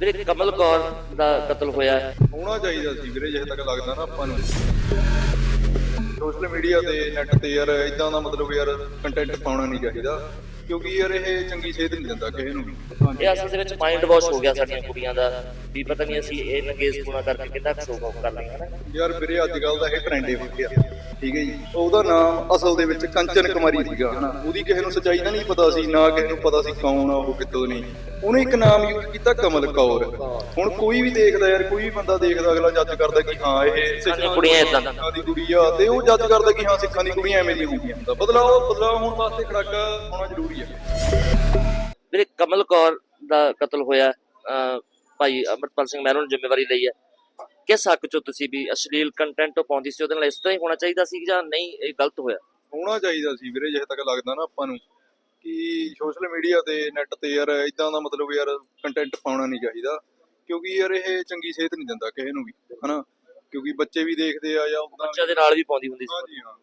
ਵੀਰੇ ਕਮਲ ਕੌਰ ਦਾ ਕਤਲ ਹੋਇਆ। ਹੈ। ਹੋਣਾ ਚਾਹੀਦਾ ਸੀ ਵੀਰੇ ਜਿੱਥੇ ਤੱਕ ਲੱਗਦਾ ਨਾ ਆਪਾਂ ਨੂੰ। ਸੋਸ਼ਲ ਮੀਡੀਆ ਤੇ ਨੈਟ ਤੇ ਯਾਰ ਇਦਾਂ ਦਾ ਮਤਲਬ ਯਾਰ ਕੰਟੈਂਟ ਪਾਉਣਾ ਨਹੀਂ ਚਾਹੀਦਾ। ਕਿਉਂਕਿ ਯਾਰ ਇਹ ਚੰਗੀ ਸੇਧ ਨਹੀਂ ਦਿੰਦਾ ਕਿਸੇ ਨੂੰ ਇਹ ਅਸਲ ਦੇ ਵਿੱਚ ਮਾਈਂਡ ਵਾਸ਼ ਹੋ ਗਿਆ ਸਾਡੀਆਂ ਕੁੜੀਆਂ ਦਾ। ਵੀ ਪਤਾ ਨਹੀਂ ਅਸੀਂ ਇਹ ਨੰਗੇਜ਼ ਪੂਣਾ ਕਰਕੇ ਕਿੰਨਾ ਕੁ ਸ਼ੋਅ ਆਫ ਕਰ ਲਾਂਗੇ ਯਾਰ ਵੀਰੇ ਅੱਜ ਕੱਲ ਦਾ ਇਹ ਟ੍ਰੈਂਡ ਹੀ ਬਣ ਗਿਆ। ਠੀਕ ਹੈ ਜੀ। ਉਹਦਾ ਨਾਮ ਅਸਲ ਦੇ ਵਿੱਚ ਕੰਚਨ ਕੁਮਾਰੀ ਸੀਗਾ ਹਨਾ। ਉਹਦੀ ਕਿਸੇ ਨੂੰ ਸੱਚਾਈ ਦਾ ਨਹੀਂ ਪਤਾ ਸੀ ਨਾ ਕਿਸੇ ਨੂੰ ਪਤਾ ਸੀ ਕੌਣ ਆ ਉਹ ਕਿੱਥੋਂ ਨਹੀਂ ਉਹਨੇ ਇੱਕ ਨਾਮ ਯੂਜ਼ ਕੀਤਾ ਕਮਲ ਕੌਰ। ਹੁਣ ਕੋਈ ਵੀ ਦੇਖਦਾ ਯਾਰ ਕੋਈ ਵੀ ਬੰਦਾ ਦੇਖਦਾ ਅਗਲਾ ਜੱਜ ਕਰਦਾ ਕਿ ਹਾਂ ਇਹ ਸਾਡੀਆਂ ਕੁੜੀਆਂ। ਸਿੱਖਾਂ ਦੀ ਕੁੜੀ ਆ ਤੇ ਉਹ ਜੱਜ ਕਰਦਾ ਕਿ ਹਾਂ ਸਿੱਖਾਂ ਦੀ ਕੁੜੀਆਂ ਐਵੇਂ ਹੁੰਦੀਆਂ ਤਾਂ ਬਦਲਾਅ ਬਦਲਾਅ ਹੋਣ ਵਾਸਤੇ ਖੜਾਕਾ ਹੋਣਾ ਜ਼ਰੂਰੀ ਹੈ ਵੀਰੇ ਕਮਲ ਕੌਰ ਦਾ ਕਤਲ ਹੋਇਆ ਭਾਈ ਅਮਰਪਾਲ ਸਿੰਘ ਮਹਿਰੋਂ ਨੇ ਜ਼ਿੰਮੇਵਾਰੀ ਲਈ ਹੈ। ਕਿਸ ਹੱਕ ਚੋਂ ਤੁਸੀਂ ਵੀ ਅਸ਼ਲੀਲ ਕੰਟੈਂਟ ਪਾਉਂਦੀ ਸੀ? ਉਹਦੇ ਨਾਲ ਇਸ ਤਰ੍ਹਾਂ ਹੀ ਹੋਣਾ ਚਾਹੀਦਾ ਸੀ ਜਾਂ ਨਹੀਂ ਇਹ ਗਲਤ ਹੋਇਆ? ਹੋਣਾ ਚਾਹੀਦਾ ਸੀ ਵੀਰੇ ਜਿੱਥੇ ਤੱਕ ਲੱਗਦਾ ਨਾ ਆਪਾਂ ਨੂੰ ਕਿ ਸੋਸ਼ਲ ਮੀਡੀਆ ਤੇ ਨੈਟ ਤੇ ਯਾਰ ਇਦਾਂ ਦਾ ਮਤਲਬ ਯਾਰ ਕੰਟੈਂਟ ਪਾਉਣਾ ਨਹੀਂ ਚਾਹੀਦਾ। ਕਿਉਂਕਿ ਯਾਰ ਇਹ ਚੰਗੀ ਸੇਧ ਨਹੀਂ ਦਿੰਦਾ ਕਿਸੇ ਨੂੰ ਵੀ ਹਨਾ? ਕਿਉਂਕਿ ਬੱਚੇ ਵੀ ਦੇਖਦੇ ਆ ਜਾਂ ਉਦਾਂ ਬੱਚਿਆਂ ਦੇ ਨਾਲ ਵੀ ਪਾਉਂਦੀ ਹੁੰਦੀ ਸੀ। ਹਾਂਜੀ ਹਾਂ।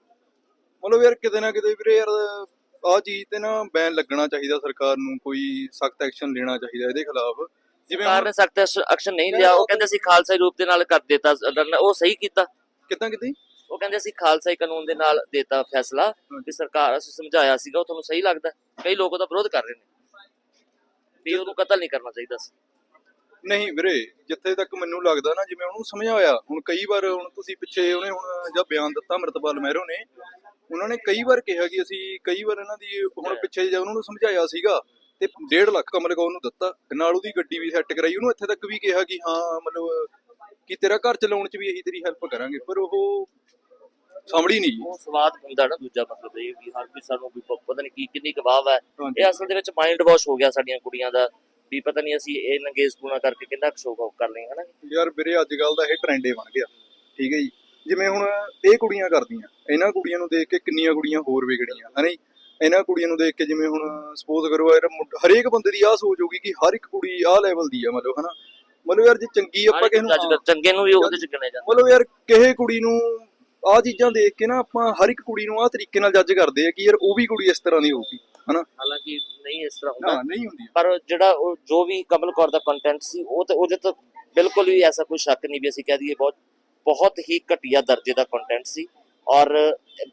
ਮਤਲਬ ਯਾਰ ਕਿਤੇ ਨਾ ਕਿਤੇ ਵੀਰੇ ਯਾਰ ਆਹ ਚੀਜ਼ ਤੇ ਨਾ ਬੈਨ ਲੱਗਣਾ ਚਾਹੀਦਾ ਸਰਕਾਰ ਨੂੰ ਕੋਈ ਸਖਤ ਐਕਸ਼ਨ ਲੈਣਾ ਚਾਹੀਦਾ ਇਹਦੇ ਖਿਲਾਫ। ਜਿਵੇਂ ਸਰਕਾਰ ਨੇ ਸਖਤ ਐਕਸ਼ਨ ਨਹੀਂ ਲਿਆ। ਉਹ ਕਹਿੰਦੇ ਸੀ ਖਾਲਸਾਈ ਰੂਪ ਦੇ ਨਾਲ ਕਰ ਦਿੱਤਾ। ਉਹ ਸਹੀ ਕੀਤਾ। ਕਿਦਾਂ ਕਿਤੇ? ਉਹ ਕਹਿੰਦੇ ਅਸੀਂ ਖਾਲਸਾਈ ਕਾਨੂੰਨ ਦੇ ਨਾਲ ਦੇਤਾ ਫੈਸਲਾ ਵੀ ਸਰਕਾਰ ਅਸੀਂ ਸਮਝਾਇਆ ਸੀਗਾ ਉਹ ਤੁਹਾਨੂੰ ਸਹੀ ਲੱਗਦਾ। ਕਈ ਲੋਕ ਉਹਦਾ ਵਿਰੋਧ ਕਰ ਰਹੇ ਨੇ। ਵੀ ਉਹਨੂੰ ਕਤਲ ਨਹੀਂ ਕਰਨਾ ਚਾਹੀਦਾ ਸੀ। ਨਹੀਂ ਵੀਰੇ ਜਿੱਥੇ ਤੱਕ ਮੈਨੂੰ ਲੱਗਦਾ ਨਾ ਜਿਵੇਂ ਉਹਨੂੰ ਸਮਝਾਇਆ। ਹੁਣ ਕਈ ਵਾਰ ਹੁਣ ਤੁਸੀਂ ਪਿੱਛੇ ਉਹਨੇ ਹੁਣ ਜਾਂ ਬਿਆਨ ਦਿੱਤਾ ਅਮਰਤਪਾਲ ਮਹਿਰੋ ਨੇ। ਉਹਨਾਂ ਨੇ ਕਈ ਵਾਰ ਕਿਹਾ ਕਿ ਅਸੀਂ ਕਈ ਵਾਰ ਇਹਨਾਂ ਦੀ ਹੁਣ ਪਿੱਛੇ ਜੇ ਉਹਨਾਂ ਨੂੰ ਸਮਝਾਇਆ ਸੀਗਾ। ਤੇ 1.5 ਲੱਖ ਕਮਲ ਕੌਰ ਨੂੰ ਦਿੱਤਾ। ਨਾਲ ਉਹਦੀ ਗੱਡੀ ਵੀ ਸੈੱਟ ਕਰਾਈ। ਉਹਨੂੰ ਇੱਥੇ ਤੱਕ ਵੀ ਕਿਹਾ ਕਿ ਹਾਂ ਮਤਲਬ ਕਿ ਤੇਰਾ ਘਰ ਚਲਾਉਣ 'ਚ ਵੀ ਅਸੀਂ ਤੇਰੀ ਹੈਲਪ ਕਰਾਂਗੇ। ਪਰ ਉਹ ਸਾਂਭੜੀ ਨਹੀਂ ਉਹ ਸਵਾਦ ਹੁੰਦਾ ਨਾ ਦੂਜਾ ਮਤਲਬ ਇਹ ਵੀ ਹਰ ਕੋਈ ਸਾਨੂੰ ਵੀ ਪਤਾ ਨਹੀਂ ਕੀ ਕਿੰਨੀ ਕਬਾਬ ਹੈ। ਇਹ ਅਸਲ ਦੇ ਵਿੱਚ ਮਾਈਂਡ ਵਾਸ਼ ਹੋ ਗਿਆ ਸਾਡੀਆਂ ਕੁੜੀਆਂ ਦਾ। ਵੀ ਪਤਾ ਨਹੀਂ ਅਸੀਂ ਇਹ ਨੰਗੇਜ਼ ਪੂਣਾ ਕਰਕੇ ਕਿੰਨਾ ਕੁ ਸ਼ੋਅ ਆਫ ਕਰ ਲੇਗਾ ਨਾ ਯਾਰ ਵੀਰੇ ਅੱਜ ਕੱਲ ਦਾ ਇਹ ਟ੍ਰੈਂਡ ਹੀ ਬਣ ਗਿਆ। ਠੀਕ ਹੈ ਜੀ। ਜਿਵੇਂ ਹੁਣ ਇਹ ਕੁੜੀਆਂ ਕਰਦੀਆਂ। ਇਹਨਾਂ ਕੁੜੀਆਂ ਨੂੰ ਦੇਖ ਕੇ ਕਿੰਨੀਆਂ ਕੁੜੀਆਂ ਹੋਰ ਵਿਗੜੀਆਂ। ਹਨਾ ਜੀ? ਇਹਨਾਂ ਕੁੜੀਆਂ ਨੂੰ ਦੇਖ ਕੇ ਜਿਵੇਂ ਹੁਣ ਸਪੋਜ਼ ਕਰੋ ਯਾਰ ਮੁੰਡ- ਹਰੇਕ ਬੰਦੇ ਦੀ ਆਹ ਸੋਚ ਹੋਊਗੀ ਕਿ ਹਰ ਇੱਕ ਕੁੜੀ ਆਹ ਲੈਵਲ ਦੀ ਆ ਮਤਲਬ ਹਨਾ? ਮਤਲਬ ਯਾਰ ਜੇ ਚੰਗੀ ਆਪਾਂ ਕਿਸੇ ਨੂੰ ਜੱਜ ਚੰਗੇ ਨੂੰ ਵੀ ਉਹਦੇ ਚ ਗਿਣਿਆ ਜਾਂਦਾ। ਮਤਲਬ ਯਾਰ ਕਿਸੇ ਕੁੜੀ ਨੂੰ ਆਹ ਚੀਜ਼ਾਂ ਦੇਖ ਕੇ ਨਾ ਆਪਾਂ ਹਰ ਇੱਕ ਕੁੜੀ ਨੂੰ ਆਹ ਤਰੀਕੇ ਨਾਲ ਜੱਜ ਕਰਦੇ ਆ ਕਿ ਯਾਰ ਉਹ ਵੀ ਕੁੜੀ ਇਸ ਤਰ੍ਹਾਂ ਦੀ ਹੋਊਗੀ ਹਨਾ? ਹਾਲਾਂਕਿ ਨਹੀਂ ਇਸ ਤਰ੍ਹਾਂ ਨਾ ਹੁੰਦਾ ਨਹੀਂ ਹੁੰਦੀ ਪਰ ਜਿਹੜਾ ਉਹ ਜੋ ਵੀ ਕਮਲ ਕੌਰ ਦਾ ਕੰਟੈਂਟ ਸੀ ਉਹ ਤੇ ਉਹਦੇ ਤੋਂ ਬਿਲਕੁਲ ਵੀ ਐਸਾ ਕੋਈ ਸ਼ੱਕ ਨਹੀਂ ਵੀ ਅਸੀਂ ਕਹਿ ਦਈਏ ਬਹੁਤ ਬਹੁਤ ਹੀ ਘਟੀਆ ਦਰਜੇ ਦਾ ਕੰਟੈਂਟ ਸੀ ਔਰ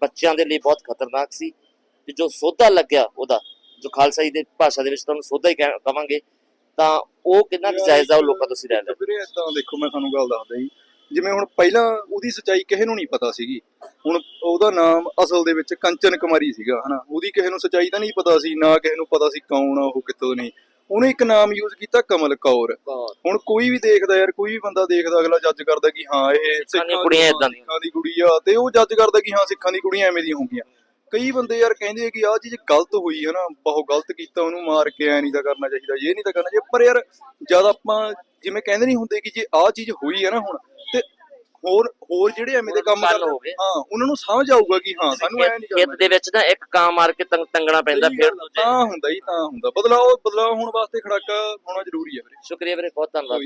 ਬੱਚਿਆਂ ਦੇ ਲਈ ਬਹੁਤ ਖਤਰਨਾਕ ਸੀ। ਤੇ ਜੋ ਸੋਧਾ ਲੱਗਿਆ ਉਹਦਾ ਜੋ ਖਾਲਸਾਈ ਦੇ ਭਾਸ਼ਾ ਦੇ ਵਿੱਚ ਤੁਹਾਨੂੰ ਸੋਧਾ ਹੀ ਕਹਿ- ਕਵਾਂਗੇ ਤਾਂ ਉਹ ਕਿੰਨਾ ਜਾਇਜ਼ ਆ ਉਹ ਲੋਕਾਂ ਤੋਂ ਲੈ ਲੈ ਵੀਰੇ ਏਦਾਂ ਦੇਖੋ ਮੈਂ ਤੁਹਾਨੂੰ ਗੱਲ ਦੱਸਦਾ ਜੀ। ਜਿਵੇਂ ਹੁਣ ਪਹਿਲਾਂ ਉਹਦੀ ਸਚਾਈ ਕਿਸੇ ਨੂੰ ਨਹੀਂ ਪਤਾ ਸੀਗੀ। ਹੁਣ ਉਹਦਾ ਨਾਮ ਅਸਲ ਦੇ ਵਿੱਚ ਕੰਚਨ ਕੁਮਾਰੀ ਸੀਗਾ ਹਨਾ। ਉਹਦੀ ਕਿਸੇ ਨੂੰ ਸਚਾਈ ਤਾਂ ਨਹੀਂ ਪਤਾ ਸੀ ਨਾ ਕਿਸੇ ਨੂੰ ਪਤਾ ਸੀ ਕੌਣ ਆ ਉਹ ਕਿੱਥੋਂ ਨਹੀਂ ਉਹਨੇ ਇੱਕ ਨਾਮ ਯੂਜ਼ ਕੀਤਾ ਕਮਲ ਕੌਰ। ਹੁਣ ਕੋਈ ਵੀ ਦੇਖਦਾ ਯਾਰ ਕੋਈ ਵੀ ਬੰਦਾ ਦੇਖਦਾ ਅਗਲਾ ਜੱਜ ਕਰਦਾ ਕਿ ਹਾਂ ਇਹ ਸਿੱਖਾਂ ਦੀਆਂ ਕੁੜੀਆਂ। ਸਿੱਖਾਂ ਦੀ ਕੁੜੀ ਆ ਤੇ ਉਹ ਜੱਜ ਕਰਦਾ ਕਿ ਹਾਂ ਸਿੱਖਾਂ ਦੀ ਕੁੜੀਆਂ ਐਵੇਂ ਦੀਆਂ ਹੋਣਗੀਆਂ। ਕਈ ਬੰਦੇ ਯਾਰ ਕਹਿੰਦੇ ਆ ਕਿ ਆਹ ਚੀਜ਼ ਗਲਤ ਹੋਈ ਹੈ ਨਾ ਬਹੁਤ ਗਲਤ ਕੀਤਾ ਉਹਨੂੰ ਮਾਰ ਕੇ ਐ ਨਹੀਂ ਤਾਂ ਕਰਨਾ ਚਾਹੀਦਾ ਇਹ ਨਹੀਂ ਤਾਂ ਕਰਨਾ ਚਾਹੀਦਾ। ਪਰ ਯਾਰ ਜਦ ਆਪਾਂ ਜਿਵੇਂ ਕਹਿੰਦੇ ਨਹੀਂ ਹੁੰਦੇ ਕਿ ਜੇ ਆਹ ਚੀਜ਼ ਹੋਈ ਹੈ ਨਾ ਹੁਣ ਤੇ ਹੋਰ ਹੋਰ ਜਿਹੜੇ ਐਵੇਂ ਦੇ ਕੰਮ ਕਰਦੇ ਹੋ ਉਹਨਾਂ ਨੂੰ ਸਮਝ ਆਊਗਾ ਕਿ ਹਾਂ ਸਾਨੂੰ ਐ ਨਹੀਂ ਖੇਤ ਕਰਨਾ ਦੇ ਵਿੱਚ ਨਾ ਇੱਕ ਕਾਂ ਮਾਰ ਕੇ ਟੰਗਣਾ ਪੈਂਦਾ ਫਿਰ ਤਾਂ ਹੁੰਦਾ ਹੀ ਤਾਂ ਹੁੰਦਾ। ਬਦਲਾਅ ਬਦਲਾਅ ਹੋਣ ਵਾਸਤੇ ਖੜਾਕਾ ਹੋਣਾ ਜ਼ਰੂਰੀ ਹੈ ਵੀਰੇ। ਸ਼ੁਕਰੀਆ ਵੀਰੇ ਬਹੁਤ ਧੰਨਵਾਦ।